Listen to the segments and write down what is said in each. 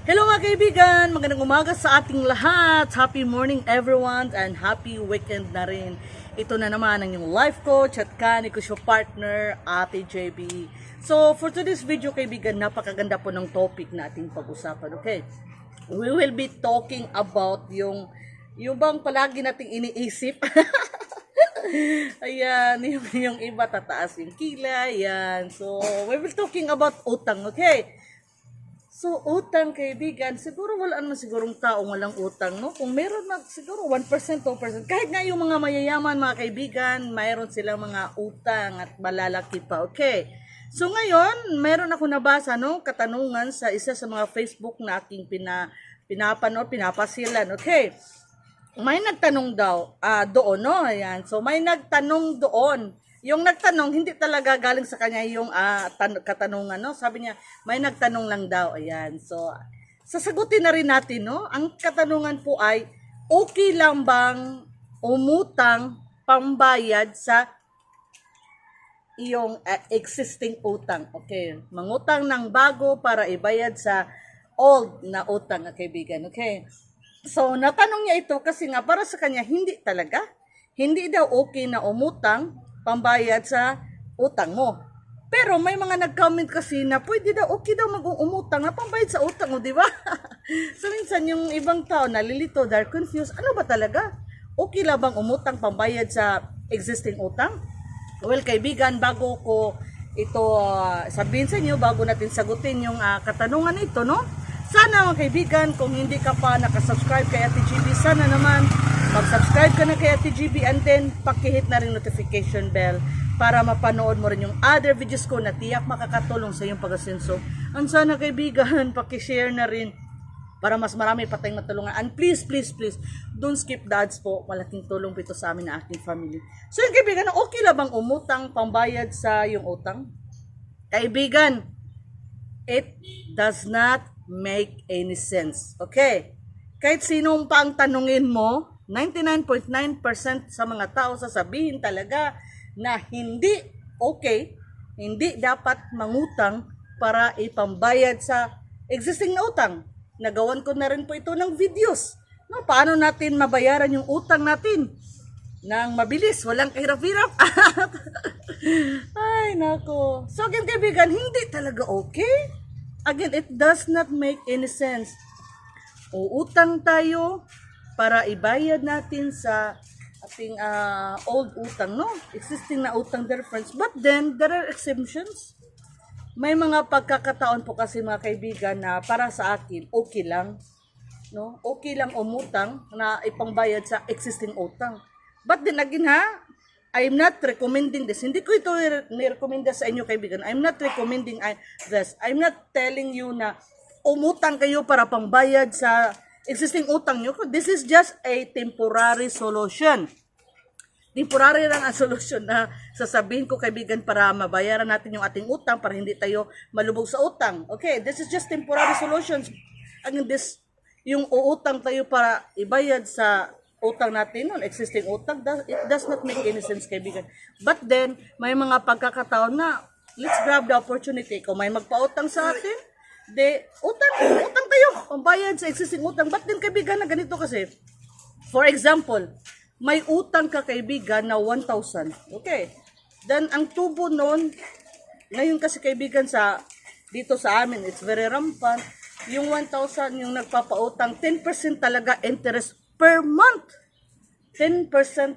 Hello mga kaibigan! Magandang umaga sa ating lahat! Happy morning everyone and happy weekend na rin. Ito na naman ang yung life coach at kani ko siya partner, Ate JB. So for today's video kaibigan, napakaganda po ng topic na ating pag-usapan. Okay? We will be talking about yung yung bang palagi nating iniisip. Ayan, yung, yung iba tataas yung kilay, ayan. So, we will talking about utang, okay? So, utang, kaibigan, siguro wala naman sigurong taong walang utang, no? Kung meron na, siguro 1%, 2%. Kahit nga yung mga mayayaman, mga kaibigan, mayroon silang mga utang at malalaki pa, okay? So, ngayon, meron ako nabasa, no? Katanungan sa isa sa mga Facebook na aking pina, pinapanood, pinapasilan, okay? May nagtanong daw, ah, doon, no? Ayan. So, may nagtanong doon. Yung nagtanong, hindi talaga galing sa kanya yung tan- katanungan, no? Sabi niya, may nagtanong lang daw. Ayan. So, sasagutin na rin natin, no? Ang katanungan po ay, okay lang bang umutang pambayad sa iyong ah, existing utang? Okay. Mangutang ng bago para ibayad sa old na utang, kaibigan. Okay. So, natanong niya ito kasi nga para sa kanya, hindi talaga. Hindi daw okay na umutang pambayad sa utang mo. Pero may mga nag-comment kasi na pwede daw, okay daw mag-umutang na pambayad sa utang mo, di ba? so, minsan yung ibang tao nalilito, they're confused. Ano ba talaga? Okay lang bang umutang pambayad sa existing utang? Well, kaibigan, bago ko ito ah, sabihin sa inyo, bago natin sagutin yung ah, katanungan ito, no? Sana mga kaibigan, kung hindi ka pa nakasubscribe kay Ate GB, sana naman mag-subscribe ka na kay Ate GB and then pakihit na rin notification bell para mapanood mo rin yung other videos ko na tiyak makakatulong sa iyong pag-asenso. Ang sana kaibigan, pakishare na rin para mas marami pa tayong matulungan. And please, please, please, don't skip the ads po. Malaking tulong po ito sa amin na aking family. So yung kaibigan, okay lang bang umutang pambayad sa yung utang? Kaibigan, it does not make any sense. Okay? Kahit sinong pa ang tanungin mo, 99.9% sa mga tao sasabihin talaga na hindi okay, hindi dapat mangutang para ipambayad sa existing na utang. Nagawan ko na rin po ito ng videos. No, paano natin mabayaran yung utang natin? Nang mabilis, walang kahirap-hirap. Ay, nako. So, again, kaibigan, hindi talaga okay. Again, it does not make any sense. Uutang tayo para ibayad natin sa ating ah, old utang, no? Existing na utang there, friends. But then, there are exemptions. May mga pagkakataon po kasi mga kaibigan na para sa akin, okay lang. No? Okay lang umutang na ipangbayad sa existing utang. But then again ha, I'm not recommending this. Hindi ko ito ni-recommenda sa inyo kaibigan. I'm not recommending I- this. I'm not telling you na umutang kayo para pangbayad sa existing utang nyo. This is just a temporary solution temporary lang ang solusyon na sasabihin ko kaibigan para mabayaran natin yung ating utang para hindi tayo malubog sa utang. Okay, this is just temporary solutions. Ang this yung uutang tayo para ibayad sa utang natin nun, existing utang, it does not make any sense kaibigan. But then, may mga pagkakataon na let's grab the opportunity. Kung may magpautang sa atin, de, utang, utang tayo, pambayad sa existing utang. But then kaibigan na ganito kasi, For example, may utang ka kaibigan na 1,000. Okay. Then, ang tubo noon, ngayon kasi kaibigan sa, dito sa amin, it's very rampant. Yung 1,000, yung nagpapautang, 10% talaga interest per month. 10%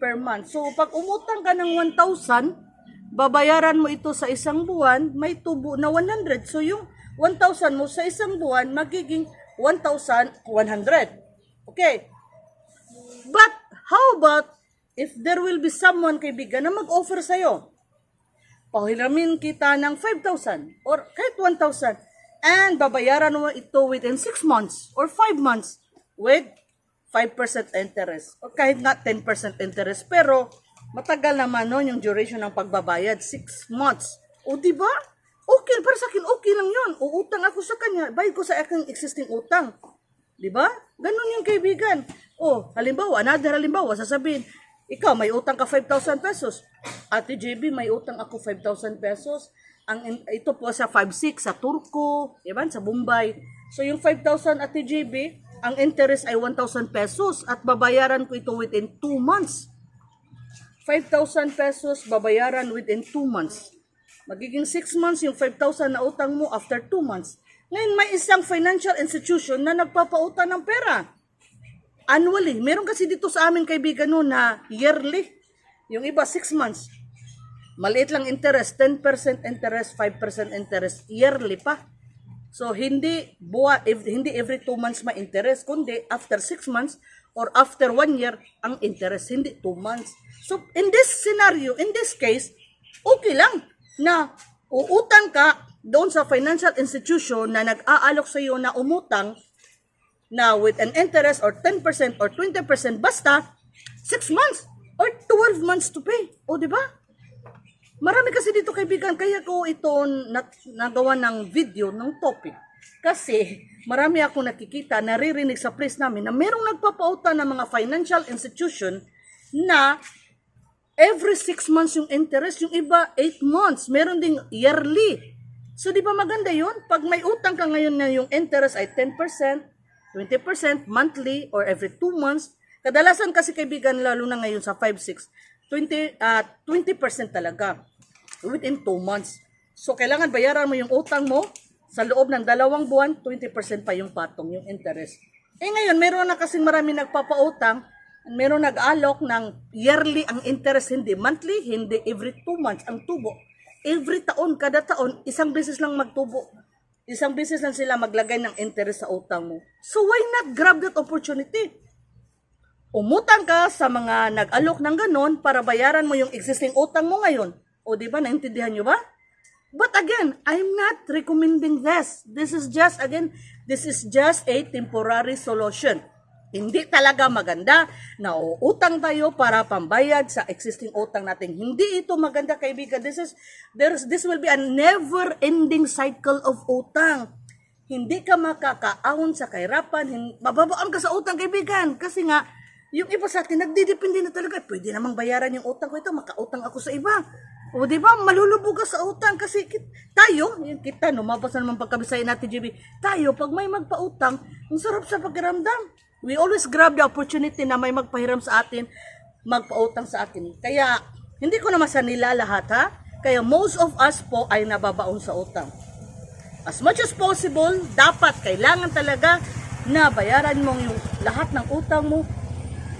per month. So, pag umutang ka ng 1,000, babayaran mo ito sa isang buwan, may tubo na 100. So, yung 1,000 mo sa isang buwan, magiging 1,100. Okay. But how about if there will be someone kaibigan na mag-offer sa'yo? Pahiramin kita ng 5,000 or kahit 1,000 and babayaran mo ito within 6 months or 5 months with 5% interest or kahit nga 10% interest pero matagal naman no yung duration ng pagbabayad 6 months. O di ba? Okay, para sa akin okay lang 'yon. Uutang ako sa kanya, bayad ko sa aking existing utang. Di ba? Ganun yung kaibigan. Oh, halimbawa, another halimbawa, sasabihin, ikaw may utang ka 5,000 pesos. Ate JB, may utang ako 5,000 pesos. Ang ito po sa 5,600 sa Turco, di ba? Sa Bombay. So yung 5,000 at TGB, ang interest ay 1,000 pesos at babayaran ko ito within 2 months. 5,000 pesos babayaran within 2 months. Magiging 6 months yung 5,000 na utang mo after 2 months. Ngayon may isang financial institution na nagpapautang ng pera. Annually. Meron kasi dito sa aming kaibigan no na yearly. Yung iba 6 months. Maliit lang interest, 10% interest, 5% interest, yearly pa. So hindi buwa if, hindi every 2 months may interest kundi after 6 months or after 1 year ang interest hindi 2 months. So in this scenario, in this case, okay lang na uutang ka doon sa financial institution na nag-aalok sa iyo na umutang na with an interest or 10% or 20% basta 6 months or 12 months to pay. O di ba? Marami kasi dito kaibigan, kaya ko ito nagawa ng video, ng topic. Kasi marami ako nakikita, naririnig sa place namin na merong nagpapauta ng mga financial institution na every 6 months yung interest, yung iba 8 months, meron ding yearly. So di ba maganda yun? Pag may utang ka ngayon na yung interest ay 10%, 20% monthly or every 2 months, kadalasan kasi kaibigan lalo na ngayon sa 5, 6, 20, ah 20% talaga within 2 months. So, kailangan bayaran mo yung utang mo sa loob ng dalawang buwan, 20% pa yung patong, yung interest. Eh ngayon, meron na kasing marami nagpapautang, meron nag-alok ng yearly ang interest, hindi monthly, hindi every 2 months ang tubo. Every taon, kada taon, isang beses lang magtubo. Isang beses lang sila maglagay ng interest sa utang mo. So why not grab that opportunity? umutang ka sa mga nag-alok ng ganon para bayaran mo yung existing utang mo ngayon. O di ba, naintindihan nyo ba? But again, I'm not recommending this. This is just, again, this is just a temporary solution. Hindi talaga maganda na uutang tayo para pambayad sa existing utang natin. Hindi ito maganda, kaibigan. This is, there's, this will be a never-ending cycle of utang. Hindi ka makakaahon sa kahirapan. Mababaan ka sa utang, kaibigan. Kasi nga, yung iba sa atin, nagdidepende na talaga. Pwede namang bayaran yung utang ko ito, makautang ako sa iba. O di ba, malulubog ka sa utang kasi kit, tayo, kita, lumabas na naman pagkabisayin natin, JB, tayo, pag may magpautang, ang sarap sa pakiramdam. We always grab the opportunity na may magpahiram sa atin, magpautang sa atin. Kaya, hindi ko naman sa nila lahat, ha? Kaya most of us po ay nababaon sa utang as much as possible, dapat, kailangan talaga na bayaran mo yung lahat ng utang mo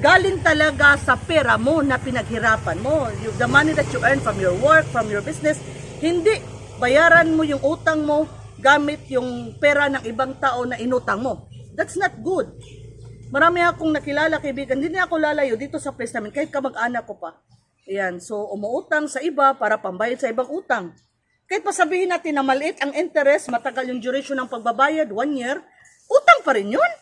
galing talaga sa pera mo na pinaghirapan mo. Yung, the money that you earn from your work, from your business, hindi bayaran mo yung utang mo gamit yung pera ng ibang tao na inutang mo. That's not good. Marami akong nakilala kaibigan, hindi na ako lalayo dito sa place namin, kahit kamag-anak ko pa. Ayan, so umuutang sa iba para pambayad sa ibang utang. Kahit pa sabihin natin na maliit ang interest, matagal yung duration ng pagbabayad, one year, utang pa rin yun.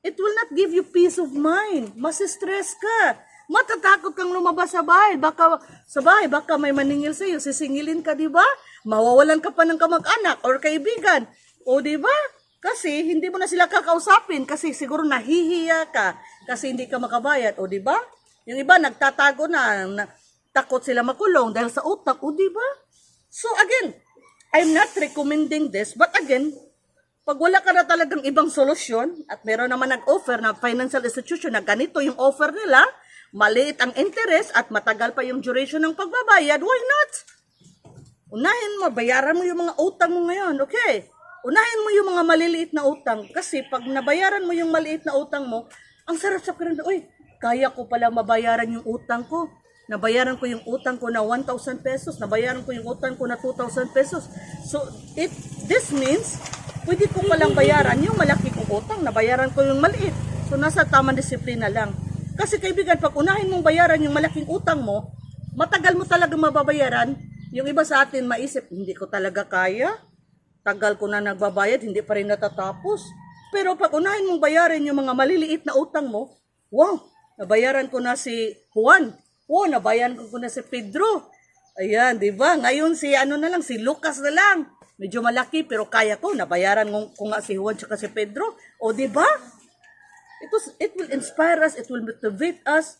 It will not give you peace of mind. Mas-stress ka. Matatakot kang lumabas sa bahay. Baka, sa bahay, baka may maningil sa iyo. Sisingilin ka, di ba? Mawawalan ka pa ng kamag-anak or kaibigan. O, di ba? Kasi hindi mo na sila kakausapin kasi siguro nahihiya ka kasi hindi ka makabayad. O, di ba? Yung iba nagtatago na, na takot sila makulong dahil sa utak. O, di ba? So again, I'm not recommending this, but again, pag wala ka na talagang ibang solusyon at meron naman nag-offer na financial institution na ganito yung offer nila, maliit ang interest at matagal pa yung duration ng pagbabayad, why not? Unahin mo, bayaran mo yung mga utang mo ngayon, okay? Unahin mo yung mga maliliit na utang kasi pag nabayaran mo yung maliit na utang mo, ang sarap sa kiramdam, uy, kaya ko pala mabayaran yung utang ko. Nabayaran ko yung utang ko na 1,000 pesos, nabayaran ko yung utang ko na 2,000 pesos. So, it, this means, pwede ko palang bayaran yung malaki kong utang, nabayaran ko yung maliit. So, nasa tamang disiplina lang. Kasi kaibigan, pag unahin mong bayaran yung malaking utang mo, matagal mo talaga mababayaran. Yung iba sa atin maisip, hindi ko talaga kaya. Tagal ko na nagbabayad, hindi pa rin natatapos. Pero pag unahin mong bayaran yung mga maliliit na utang mo, wow, nabayaran ko na si Juan. Wow, nabayaran ko na si Pedro. Ayan, di ba? Ngayon si ano na lang, si Lucas na lang. Medyo malaki pero kaya ko. Nabayaran ko, ko nga si Juan tsaka si Pedro. O di ba? It, was, it will inspire us, it will motivate us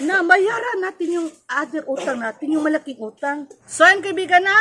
na bayaran natin yung other utang natin, yung malaking utang. So, ayun kaibigan na,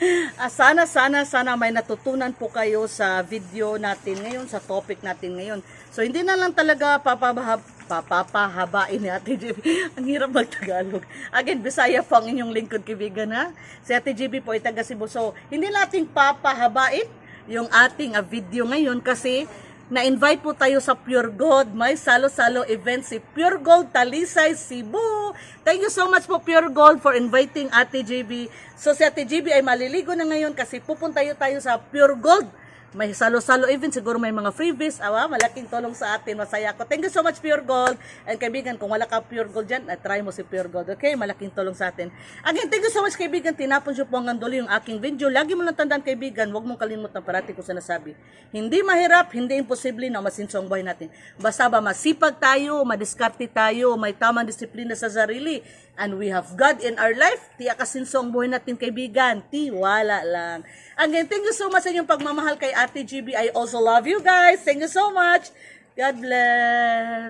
ah, sana, sana, sana may natutunan po kayo sa video natin ngayon, sa topic natin ngayon. So, hindi na lang talaga papabahab, papapahabain ni Ate JB. Ang hirap magtagalog. Again, Bisaya po ang inyong lingkod kaibigan ha. Si Ate JB po ay taga Cebu. So, hindi natin papahabain yung ating ah, video ngayon kasi na-invite po tayo sa Pure Gold. May salo-salo event si Pure Gold Talisay, Cebu. Thank you so much po Pure Gold for inviting Ate JB. So si Ate JB ay maliligo na ngayon kasi pupunta tayo sa Pure Gold. May salo-salo event, siguro may mga freebies. Awa, malaking tulong sa atin. Masaya ako. Thank you so much, Pure Gold. And kaibigan, kung wala ka Pure Gold dyan, uh, try mo si Pure Gold. Okay? Malaking tulong sa atin. Again, thank you so much, kaibigan. Tinapon siyo po hanggang dulo yung aking video. Lagi mo lang tandaan, kaibigan, huwag mong kalimutan parati ko sinasabi. Hindi mahirap, hindi imposible na masinsong buhay natin. Basta ba masipag tayo, madiskarte tayo, may tamang disiplina sa sarili, and we have God in our life, tiyak kasinsong buhay natin, kaibigan. Tiwala lang. Again, thank you so much sa inyong pagmamahal kay Ate GB. I also love you guys. Thank you so much. God bless.